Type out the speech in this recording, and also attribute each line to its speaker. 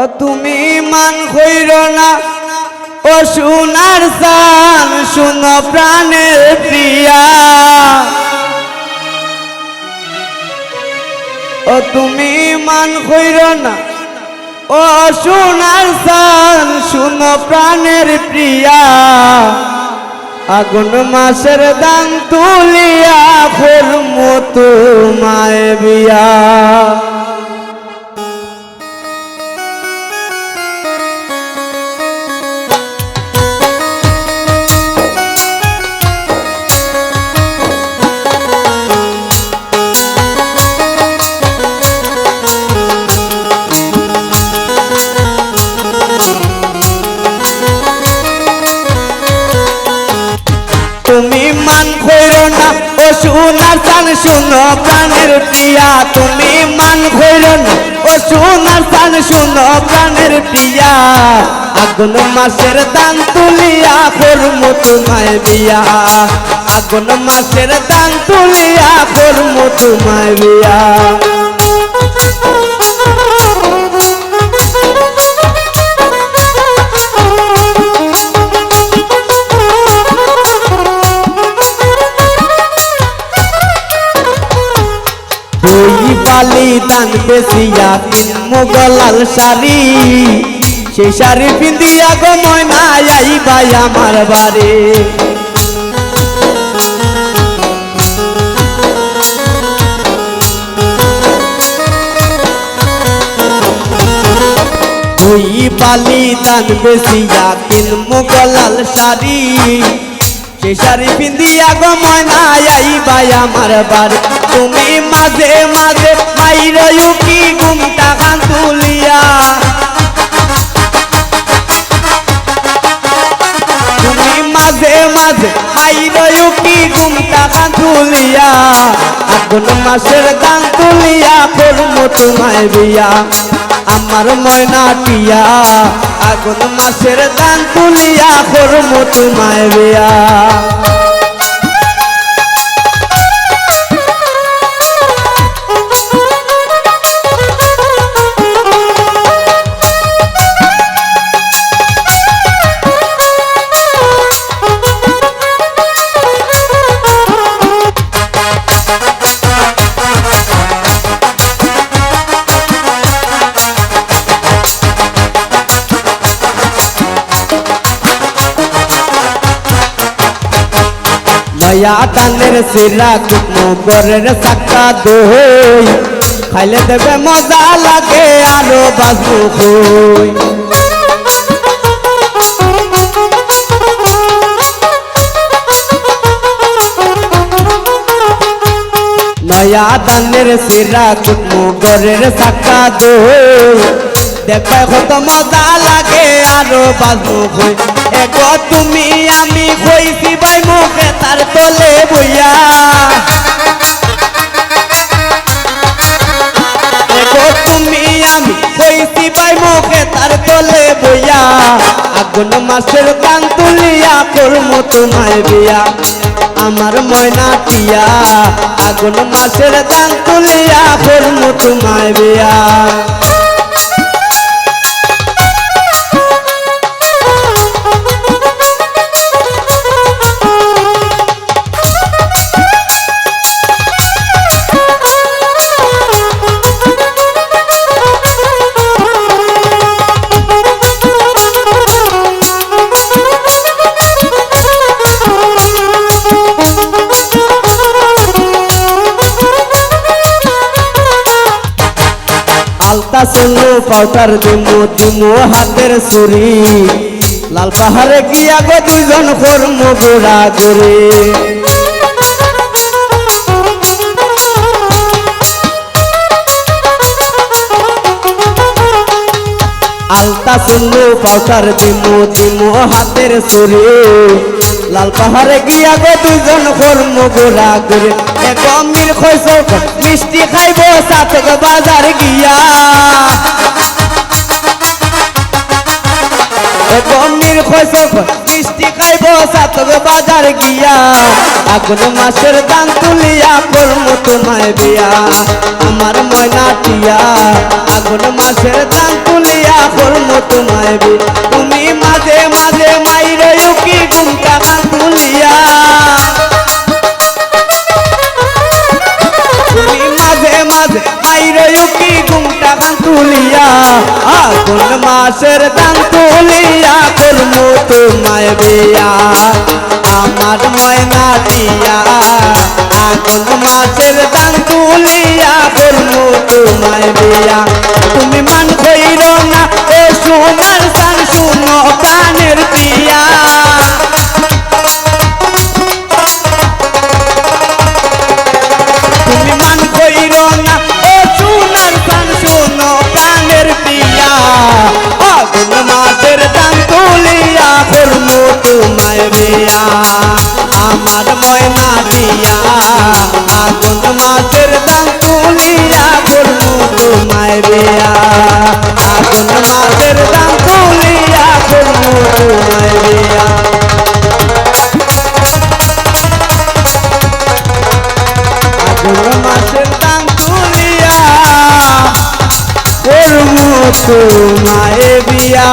Speaker 1: ও তুমি মান কইর না। ও সোনার সান শুন প্রাণের প্রিয়া। ও তুমি মান কইর না। ও সোনার সান শুন প্রাণের প্রিয়া। আগুন মাসের দান তুলিয়া করম তোমায় বিয়া। প্রিয়া, তুমি মান খৈর না ও সোনার সান শুনো প্রাণের প্রিয়া। আগুন মাসের দান তুলিয়া করমু তোমায় বিয়া আগুন মাসের দান তুলিয়া করমু তোমায় বিয়া দুই দান বেশিয়া মুগলাল শাড়ি। সেই শাড়ি পিন্দিয়া গো ময়না আইবাই আমার বাড়ি। দুই বালি দান বেশিয়া তিন মুগলাল শাড়ি। সেই শাড়ি পিন্দিয়া গো ময়না আইবাই আমার বাড়ি। তুমি মাঝে মাঝে মাইর কি ঘুমটা খান তুলিয়া তুমি মাঝে মাঝে মাইর কি ঘুমটা খান তুলিয়া আগুন মাসের গান তুলিয়া করম তোমায় বিয়া আমার ময়না টিয়া, আগুন মাসের গান তুলিয়া করম তোমায় বিয়া নয়া টানের সিরা কুকমু গরের সাক্কা দই খাইলে দেবে মজা লাগে আরও বাজু হই নয়া দানের সিরা কুকমু গরের সাক্কা দই দেখায় কত মজা লাগে আরও বাজু হই এগো তুমি আগুন মাসের কান্তুলিয়া তুলিয়া করম তোমায় বিয়া আমার ময়না টিয়া আগুন মাসের কান্তুলিয়া তুলিয়া করম তোমায় বিয়া সোনু পাউডার দিমু দিমু হাতের সুরি লাল পাহাড়ে গিয়া গো দুইজন কর্ম গোড়া করে আলতা সুনু পাউডার দিমু দিমু হাতের সুরি লাল পাহাড়ে গিয়া গো দুইজন কর্ম গোড়া করে এক মিল খৈস মিষ্টি খাইব সাতক বাজার গিয়া। বন্নির খসক মিষ্টি খাইব সাতক বাজার গিয়া। আগুন মাসের দান তুলিয়া করম তোমায় বিয়া। আমার ময়না টিয়া, আগুন মাসের দান তুলিয়া করমু তোমায় বি তুমি মাঝে মাঝে মাইরে উকি ঘুমটা তুলিয়া, আগুন মাসের দান তুলিয়া করব তোমায় বিয়া। আমার ময়না দিয়া, আগুন মাসের দান তুলিয়া করব তোমায় বিয়া। তুমি মান কইর না, এ সোনা বিয়া আমার ময়না দিয়া আগুন মাসের দান তুলিয়া করমু তোমায় বিয়া। আগুন মাসের দান তুলিয়া করমু তোমায় বিয়া। আগুন মাসের দান তুলিয়া করমু তোমায় বিয়া।